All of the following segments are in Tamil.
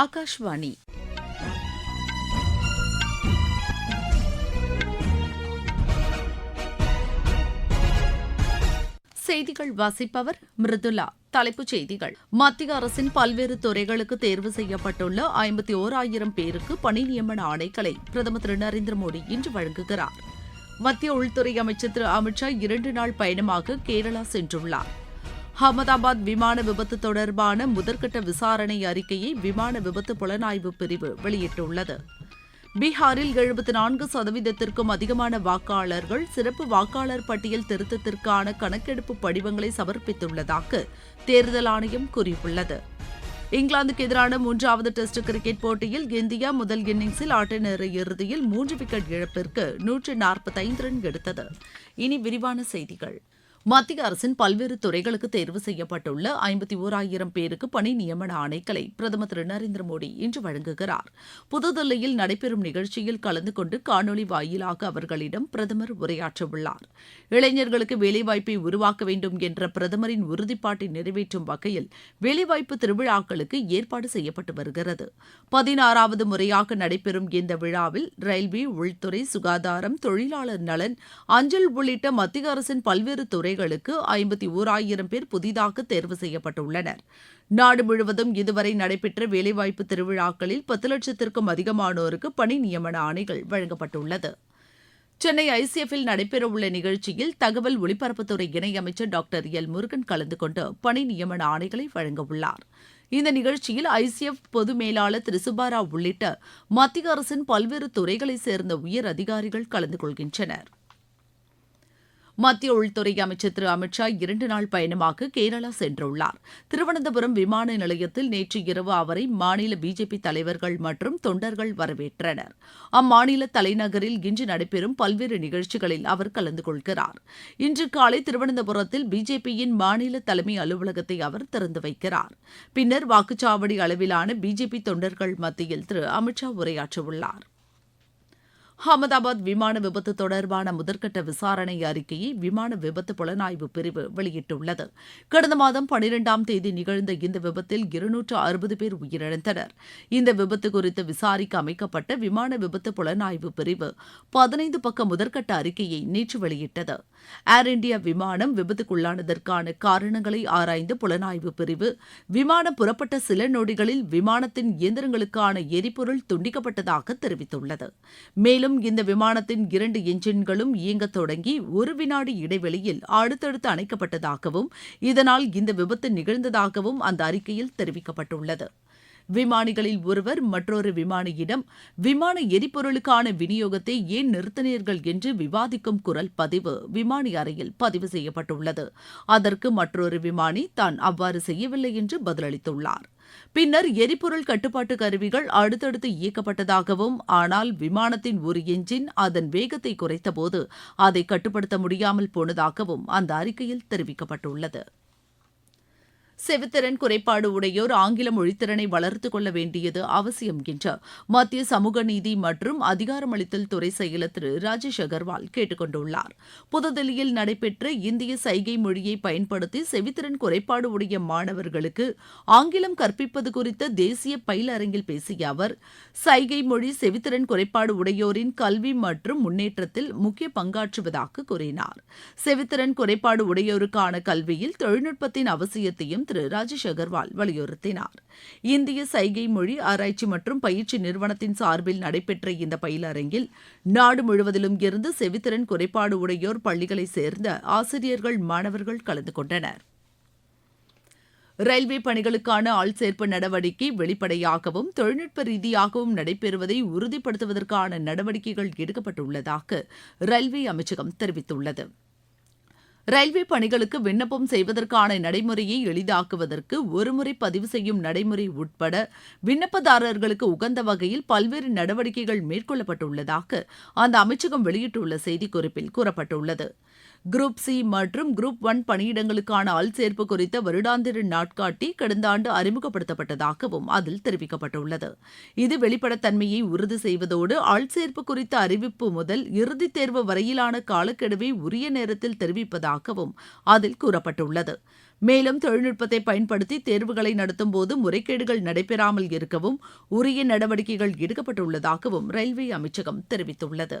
ஆகாஷ்வாணி செய்திகள் வாசிப்பவர் மிருதுலா தலைப்புச் செய்திகள். மத்திய அரசின் பல்வேறு துறைகளுக்கு தேர்வு செய்யப்பட்டுள்ள ஐம்பத்தி ஓராயிரம் பேருக்கு பணி நியமன ஆணைகளை பிரதமர் திரு நரேந்திர மோடி இன்று வழங்குகிறார். மத்திய உள்துறை அமைச்சர் திரு அமித்ஷா இரண்டு நாள் பயணமாக கேரளா சென்றுள்ளார். அகமதாபாத் விமான விபத்து தொடர்பான முதற்கட்ட விசாரணை அறிக்கையை விமான விபத்து புலனாய்வு பிரிவு வெளியிட்டுள்ளது. பீகாரில் எழுபத்தி நான்கு சதவீதத்திற்கும் அதிகமான வாக்காளர்கள் சிறப்பு வாக்காளர் பட்டியல் திருத்தத்திற்கான கணக்கெடுப்பு படிவங்களை சமர்ப்பித்துள்ளதாக தேர்தல் ஆணையம் கூறியுள்ளது. இங்கிலாந்துக்கு எதிரான மூன்றாவது டெஸ்ட் கிரிக்கெட் போட்டியில் இந்தியா முதல் இன்னிங்ஸில் ஆட்ட நேர இறுதியில் மூன்று விக்கெட் இழப்பிற்கு நூற்று நாற்பத்தைந்து ரன் எடுத்தது. இனி விரிவான செய்திகள். மத்திய அரசின் பல்வேறு துறைகளுக்கு தேர்வு செய்யப்பட்டுள்ள ஐம்பத்தி ஓராயிரம் பேருக்கு பணி நியமன ஆணைகளை பிரதமர் திரு நரேந்திர மோடி இன்று வழங்குகிறார். புதுதில்லியில் நடைபெறும் நிகழ்ச்சியில் கலந்து கொண்டு காணொலி வாயிலாக அவர்களிடம் பிரதமர் உரையாற்றவுள்ளார். இளைஞர்களுக்கு வேலைவாய்ப்பை உருவாக்க வேண்டும் என்ற பிரதமரின் உறுதிப்பாட்டை நிறைவேற்றும் வகையில் வேலைவாய்ப்பு திருவிழாக்களுக்கு ஏற்பாடு செய்யப்பட்டு வருகிறது. பதினாறாவது முறையாக நடைபெறும் இந்த விழாவில் ரயில்வே உள்துறை சுகாதாரம் தொழிலாளர் நலன் அஞ்சல் உள்ளிட்ட மத்திய அரசின் பல்வேறு துறை துறைகளுக்கு ஐம்பத்தி ஓராயிரம் பேர் புதிதாக தேர்வு செய்யப்பட்டுள்ளனர். நாடு முழுவதும் இதுவரை நடைபெற்ற வேலைவாய்ப்பு திருவிழாக்களில் பத்து லட்சத்திற்கும் அதிகமானோருக்கு பணி நியமன ஆணைகள் வழங்கப்பட்டுள்ளது. சென்னை ஐசிஎஃப்பில் நடைபெறவுள்ள நிகழ்ச்சியில் தகவல் ஒலிபரப்புத்துறை இணையமைச்சர் டாக்டர் எல் முருகன் கலந்து கொண்டு பணி நியமன ஆணைகளை வழங்கவுள்ளார் இந்த நிகழ்ச்சியில் ஐசிஎஃப் பொது மேலாளர் திரு சுபாரா உள்ளிட்ட மத்திய அரசின் பல்வேறு துறைகளைச் சேர்ந்த உயர் அதிகாரிகள் கலந்து கொள்கின்றனர். மத்திய உள்துறை அமைச்சர் திரு அமித்ஷா இரண்டு நாள் பயணமாக கேரளா சென்றுள்ளார். திருவனந்தபுரம் விமான நிலையத்தில் நேற்று இரவு அவரை மாநில பிஜேபி தலைவர்கள் மற்றும் தொண்டர்கள் வரவேற்றனர். அம்மாநில தலைநகரில் இன்று நடைபெறும் பல்வேறு நிகழ்ச்சிகளில் அவர் கலந்து கொள்கிறார். இன்று காலை திருவனந்தபுரத்தில் பிஜேபியின் மாநில தலைமை அலுவலகத்தை அவர் திறந்து வைக்கிறார். பின்னர் வாக்குச்சாவடி அளவிலான பிஜேபி தொண்டர்கள் மத்தியில் திரு அமித்ஷா உரையாற்றவுள்ளார். அகமதாபாத் விமான விபத்து தொடர்பான முதற்கட்ட விசாரணை அறிக்கையை விமான விபத்து புலனாய்வு பிரிவு வெளியிட்டுள்ளது. கடந்த மாதம் பனிரெண்டாம் தேதி நிகழ்ந்த இந்த விபத்தில் இருநூற்று அறுபது பேர் உயிரிழந்தனர். இந்த விபத்து குறித்து விசாரிக்க அமைக்கப்பட்ட விமான விபத்து புலனாய்வு பிரிவு பதினைந்து பக்க முதற்கட்ட அறிக்கையை நேற்று வெளியிட்டது. ஏர் இண்டியா விமானம் விபத்துக்குள்ளானதற்கான காரணங்களை ஆராய்ந்து புலனாய்வு பிரிவு விமானம் புறப்பட்ட சில நொடிகளில் விமானத்தின் இயந்திரங்களுக்கான எரிபொருள் துண்டிக்கப்பட்டதாக தெரிவித்துள்ளது. மேலும் மேலும் இந்த விமானத்தின் இரண்டு என்ஜின்களும் இயங்க தொடங்கி ஒரு வினாடி இடைவெளியில் அடுத்தடுத்து அணைக்கப்பட்டதாகவும் இதனால் இந்த விபத்து நிகழ்ந்ததாகவும் அந்த அறிக்கையில் தெரிவிக்கப்பட்டுள்ளது. விமானிகளில் ஒருவர் மற்றொரு விமானியிடம் விமான எரிபொருளுக்கான விநியோகத்தை ஏன் நிறுத்தினீர்கள்? என்று விவாதிக்கும் குரல் பதிவு விமானி அறையில் பதிவு செய்யப்பட்டுள்ளது. அதற்கு மற்றொரு விமானி தான் அவ்வாறு செய்யவில்லை என்று பதிலளித்துள்ளார். பின்னர் எரிபொருள் கட்டுப்பாட்டு கருவிகள் அடுத்தடுத்து இயக்கப்பட்டதாகவும் ஆனால் விமானத்தின் ஒரு எஞ்சின் அதன் வேகத்தை குறைத்தபோது அதை கட்டுப்படுத்த முடியாமல் போனதாகவும் அந்த அறிக்கையில் தெரிவிக்கப்பட்டுள்ளது. செவித்திறன் குறைபாடு உடையோர் ஆங்கில மொழித்திறனை வளர்த்துக் கொள்ள வேண்டியது அவசியம் என்று மத்திய சமூக நீதி மற்றும் அதிகாரமளித்தல் துறை செயலர் திரு ராஜேஷ் அகர்வால் கேட்டுக் கொண்டுள்ளார். புதுதில்லியில் நடைபெற்ற இந்திய சைகை மொழியை பயன்படுத்தி செவித்திறன் குறைபாடு உடைய மாணவர்களுக்கு ஆங்கிலம் கற்பிப்பது குறித்த தேசிய பயிலரங்கில் பேசிய அவர் சைகை மொழி செவித்திறன் குறைபாடு உடையோரின் கல்வி மற்றும் முன்னேற்றத்தில் முக்கிய பங்காற்றுவதாக கூறினார். செவித்திறன் குறைபாடு உடையோருக்கான கல்வியில் தொழில்நுட்பத்தின் அவசியத்தையும் திரு ராஜேஷ் அகர்வால் வலியுறுத்தினார். இந்திய சைகை மொழி ஆராய்ச்சி மற்றும் பயிற்சி நிறுவனத்தின் சார்பில் நடைபெற்ற இந்த பயிலரங்கில் நாடு முழுவதிலும் இருந்து செவித்திறன் குறைபாடு உடையோர் பள்ளிகளை சேர்ந்த ஆசிரியர்கள் மாணவர்கள் கலந்து கொண்டனர். ரயில்வே பணிகளுக்கான ஆள் சேர்ப்பு நடவடிக்கை வெளிப்படையாகவும் தொழில்நுட்ப ரீதியாகவும் நடைபெறுவதை உறுதிப்படுத்துவதற்கான நடவடிக்கைகள் எடுக்கப்பட்டுள்ளதாக ரயில்வே அமைச்சகம் தெரிவித்துள்ளது. ரயில்வே பணிகளுக்கு விண்ணப்பம் செய்வதற்கான நடைமுறையை எளிதாக்குவதற்கு ஒருமுறை பதிவு செய்யும் நடைமுறை உட்பட விண்ணப்பதாரர்களுக்கு உகந்த வகையில் பல்வேறு நடவடிக்கைகள் மேற்கொள்ளப்பட்டுள்ளதாக அந்த அமைச்சகம் வெளியிட்டுள்ள செய்திக்குறிப்பில் கூறப்பட்டுள்ளது. குரூப் சி மற்றும் குரூப் ஒன் பணியிடங்களுக்கான ஆள் சேர்ப்பு குறித்த வருடாந்திர நாட்காட்டி கடந்த ஆண்டு அறிமுகப்படுத்தப்பட்டதாகவும் அதில் தெரிவிக்கப்பட்டுள்ளது. இது வெளிப்படைத்தன்மையை உறுதி செய்வதோடு ஆள் சேர்ப்பு குறித்த அறிவிப்பு முதல் இறுதித் தேர்வு வரையிலான காலக்கெடுவை உரிய நேரத்தில் தெரிவிப்பதாகவும் அதில் கூறப்பட்டுள்ளது. மேலும் தொழில்நுட்பத்தை பயன்படுத்தி தேர்வுகளை நடத்தும் போது முறைகேடுகள் நடைபெறாமல் இருக்கவும் உரிய நடவடிக்கைகள் எடுக்கப்பட்டுள்ளதாகவும் ரயில்வே அமைச்சகம் தெரிவித்துள்ளது.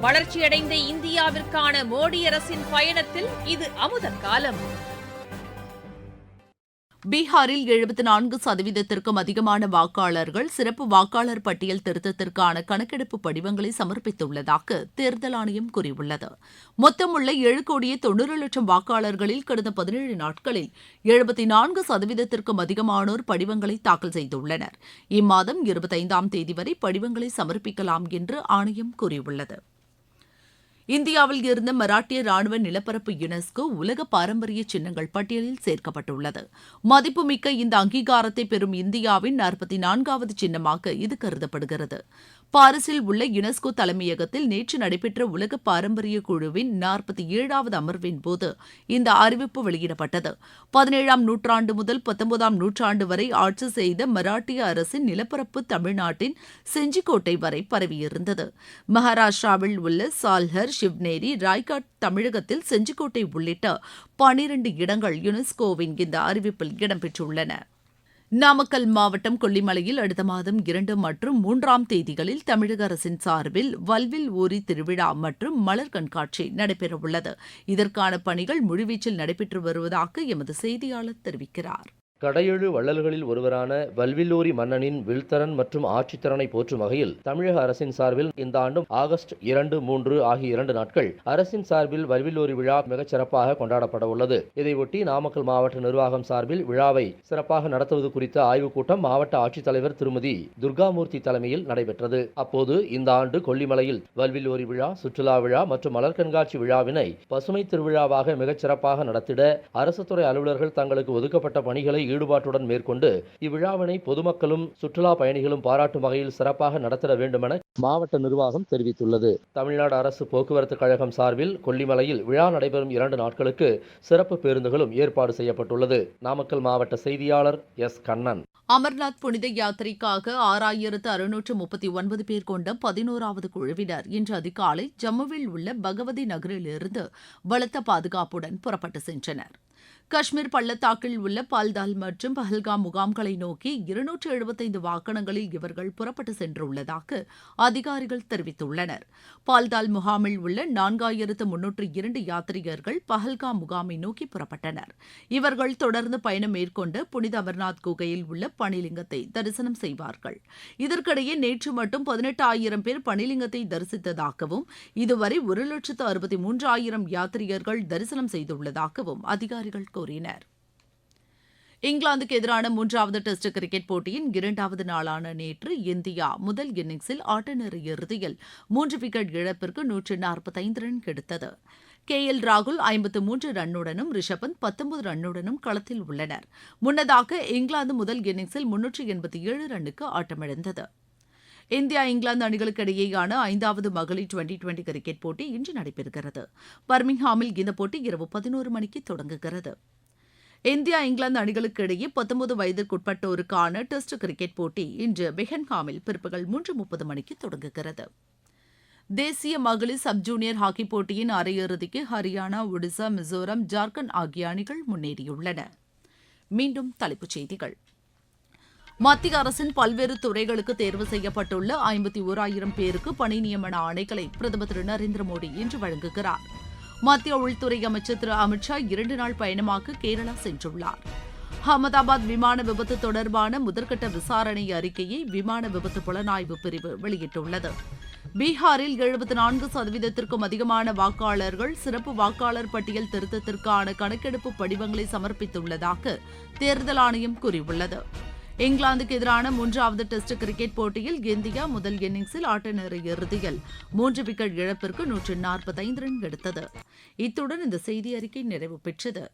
வளர்ச்சியடைந்த இந்தியாவிற்கான மோடி அரசின் பயணத்தில் இது அமுத காலம். பீகாரில் எழுபத்தி நான்கு சதவீதத்திற்கும் அதிகமான வாக்காளர்கள் சிறப்பு வாக்காளர் பட்டியல் திருத்தத்திற்கான கணக்கெடுப்பு படிவங்களை சமர்ப்பித்துள்ளதாக தேர்தல் ஆணையம் கூறியுள்ளது. மொத்தமுள்ள ஏழு கோடியே தொன்னூறு லட்சம் வாக்காளர்களில் கடந்த பதினேழு நாட்களில் எழுபத்தி நான்கு சதவீதத்திற்கும் அதிகமானோர் படிவங்களை தாக்கல் செய்துள்ளனர். இம்மாதம் இருபத்தைந்தாம் தேதி வரை படிவங்களை சமர்ப்பிக்கலாம் என்று ஆணையம் கூறியுள்ளது. இந்தியாவில் இருந்த மராட்டிய ராணுவ நிலப்பரப்பு யுனெஸ்கோ உலக பாரம்பரிய சின்னங்கள் பட்டியலில் சேர்க்கப்பட்டுள்ளது. மதிப்புமிக்க இந்த அங்கீகாரத்தை பெறும் இந்தியாவின் நாற்பத்தி நான்காவது சின்னமாக இது கருதப்படுகிறது. பாரிஸில் உள்ள யுனெஸ்கோ தலைமையகத்தில் நேற்று நடைபெற்ற உலக பாரம்பரிய குழுவின் நாற்பத்தி ஏழாவது அமர்வின் போது இந்த அறிவிப்பு வெளியிடப்பட்டது. பதினேழாம் நூற்றாண்டு முதல் பத்தொன்பதாம் நூற்றாண்டு வரை ஆட்சி செய்த மராட்டிய அரசின் நிலப்பரப்பு தமிழ்நாட்டின் செஞ்சிக்கோட்டை வரை பரவியிருந்தது. மகாராஷ்டிராவில் உள்ள சால்ஹர் ஷிவ்னேரி ராய்காட் தமிழகத்தில் செஞ்சிக்கோட்டை உள்ளிட்ட பனிரண்டு இடங்கள் யுனெஸ்கோவின் இந்த அறிவிப்பில் இடம்பெற்றுள்ளன. நாமக்கல் மாவட்டம் கொல்லிமலையில் அடுத்த மாதம் இரண்டு மற்றும் மூன்றாம் தேதிகளில் தமிழக அரசின் சார்பில் வல்வில் ஊரி திருவிழா மற்றும் மலர் கண்காட்சி நடைபெறவுள்ளது. இதற்கான பணிகள் முழுவீச்சில் நடைபெற்று வருவதாக எமது செய்தியாளர் தெரிவிக்கிறார். கடையெழு வள்ளல்களில் ஒருவரான வல்வில்லூரி மன்னனின் வில்தரன் மற்றும் ஆட்சித்திறனை போற்றும் வகையில் தமிழக அரசின் சார்பில் இந்த ஆண்டும் ஆகஸ்ட் இரண்டு மூன்று ஆகிய இரண்டு நாட்கள் அரசின் சார்பில் வல்வில்லூரி விழா மிகச் சிறப்பாக கொண்டாடப்பட உள்ளது. இதையொட்டி நாமக்கல் மாவட்ட நிர்வாகம் சார்பில் விழாவை சிறப்பாக நடத்துவது குறித்த ஆய்வுக் கூட்டம் மாவட்ட ஆட்சித்தலைவர் திருமதி துர்காமூர்த்தி தலைமையில் நடைபெற்றது. அப்போது இந்த ஆண்டு கொல்லிமலையில் வல்வில்லூரி விழா சுற்றுலா விழா மற்றும் மலர் கண்காட்சி விழாவினை பசுமை திருவிழாவாக மிகச் சிறப்பாக நடத்திட அரசு துறை அலுவலர்கள் தங்களுக்கு ஒதுக்கப்பட்ட பணிகளை ஈடுபாட்டுடன் மேற்கொண்டு இவ்விழாவினை பொதுமக்களும் சுற்றுலா பயணிகளும் பாராட்டும் வகையில் சிறப்பாக நடத்திட வேண்டுமென மாவட்ட நிர்வாகம் தெரிவித்துள்ளது. தமிழ்நாடு அரசு போக்குவரத்து கழகம் சார்பில் கொல்லிமலையில் விழா நடைபெறும் இரண்டு நாட்களுக்கு சிறப்பு பேருந்துகளும் ஏற்பாடு செய்யப்பட்டுள்ளது. நாமக்கல் மாவட்ட செய்தியாளர் எஸ். கண்ணன். அமர்நாத் புனித யாத்திரைக்காக ஆறாயிரத்து அறுநூற்று முப்பத்தி ஒன்பது பேர் கொண்ட பதினோராவது குழுவினர் இன்று அதிகாலை ஜம்முவில் உள்ள பகவதி நகரிலிருந்து பலத்த பாதுகாப்புடன் புறப்பட்டு சென்றனர். காஷ்மீர் பள்ளத்தாக்கில் உள்ள பால்தால் மற்றும் பஹல்காம் முகாம்களை நோக்கி இருநூற்று எழுபத்தைந்து வாகனங்களில் இவர்கள் புறப்பட்டு சென்றுள்ளதாக அதிகாரிகள் தெரிவித்துள்ளனர். பால்தால் முகாமில் உள்ள நான்காயிரத்து முன்னூற்று இரண்டு யாத்ரீகர்கள் பஹல்காம் முகாமை நோக்கி புறப்பட்டனர். இவர்கள் தொடர்ந்து பயணம் மேற்கொண்டு புனித அமர்நாத் குகையில் உள்ள பனிலிங்கத்தை தரிசனம் செய்வார்கள். இதற்கிடையே நேற்று மட்டும் பதினெட்டு ஆயிரம் பேர் பனிலிங்கத்தை தரிசித்ததாகவும் இதுவரை ஒரு லட்சத்து அறுபத்தி மூன்றாயிரம் யாத்ரீகர்கள் தரிசனம் செய்துள்ளதாகவும் அதிகாரிகள் கூறினர். இங்கிலாந்துக்கு எதிரான மூன்றாவது டெஸ்ட் கிரிக்கெட் போட்டியின் இரண்டாவது நாளான நேற்று இந்தியா முதல் இன்னிங்ஸில் ஆட்டநெறி இறுதியில் மூன்று விக்கெட் இழப்பிற்கு நூற்று நாற்பத்தைந்து ரன் எடுத்தது கே எல் ராகுல் ஐம்பத்து மூன்று ரன்னுடனும் ரிஷபந்த் பத்தொன்பது ரன்னுடனும் களத்தில் உள்ளனர். முன்னதாக இங்கிலாந்து முதல் இன்னிங்ஸில் முன்னூற்று எண்பத்தி ஏழு ரன்னுக்கு ஆட்டமிழந்தது. இந்தியா இங்கிலாந்து அணிகளுக்கு இடையேயான ஐந்தாவது மகளிர் டுவெண்டி டுவெண்டி கிரிக்கெட் போட்டி இன்று நடைபெறுகிறது. பர்மிங்ஹாமில் இந்த போட்டி இரவு பதினோரு மணிக்கு தொடங்குகிறது. இந்தியா இங்கிலாந்து அணிகளுக்கு இடையே பத்தொன்பது வயதிற்குட்பட்டோருக்கான டெஸ்ட் கிரிக்கெட் போட்டி இன்று பெஹன்ஹாமில் பிற்பகல் மூன்று முப்பது மணிக்கு தொடங்குகிறது. தேசிய மகளிர் சப் ஜூனியர் ஹாக்கி போட்டியின் அரையிறுதிக்கு ஹரியானா ஒடிசா மிசோரம் ஜார்க்கண்ட் ஆகிய அணிகள் முன்னேறியுள்ளன. மீண்டும் தலைப்புச் செய்திகள். மத்திய அரசின் பல்வேறு துறைகளுக்கு தேர்வு செய்யப்பட்டுள்ள ஐம்பத்தி ஓராயிரம் பேருக்கு பணி நியமன ஆணைகளை பிரதமர் திரு நரேந்திர மோடி இன்று வழங்குகிறார். மத்திய உள்துறை அமைச்சர் திரு அமித்ஷா இரண்டு நாள் பயணமாக கேரளா சென்றுள்ளார். அகமதாபாத் விமான விபத்து தொடர்பான முதற்கட்ட விசாரணை அறிக்கையை விமான விபத்து புலனாய்வு பிரிவு வெளியிட்டுள்ளது. பீகாரில் எழுபத்தி நான்கு சதவீதத்திற்கும் அதிகமான வாக்காளர்கள் சிறப்பு வாக்காளர் பட்டியல் திருத்தத்திற்கான கணக்கெடுப்பு படிவங்களை சமர்ப்பித்துள்ளதாக தேர்தல் ஆணையம் கூறியுள்ளது. இங்கிலாந்துக்கு எதிரான மூன்றாவது டெஸ்ட் கிரிக்கெட் போட்டியில் இந்தியா முதல் இன்னிங்ஸில் ஆட்ட நேர இறுதியில் மூன்று விக்கெட் இழப்பிற்கு நூற்று நாற்பத்தைந்து ரன் எடுத்தது. இத்துடன் இந்த செய்தி அறிக்கை நிறைவு பெற்றது.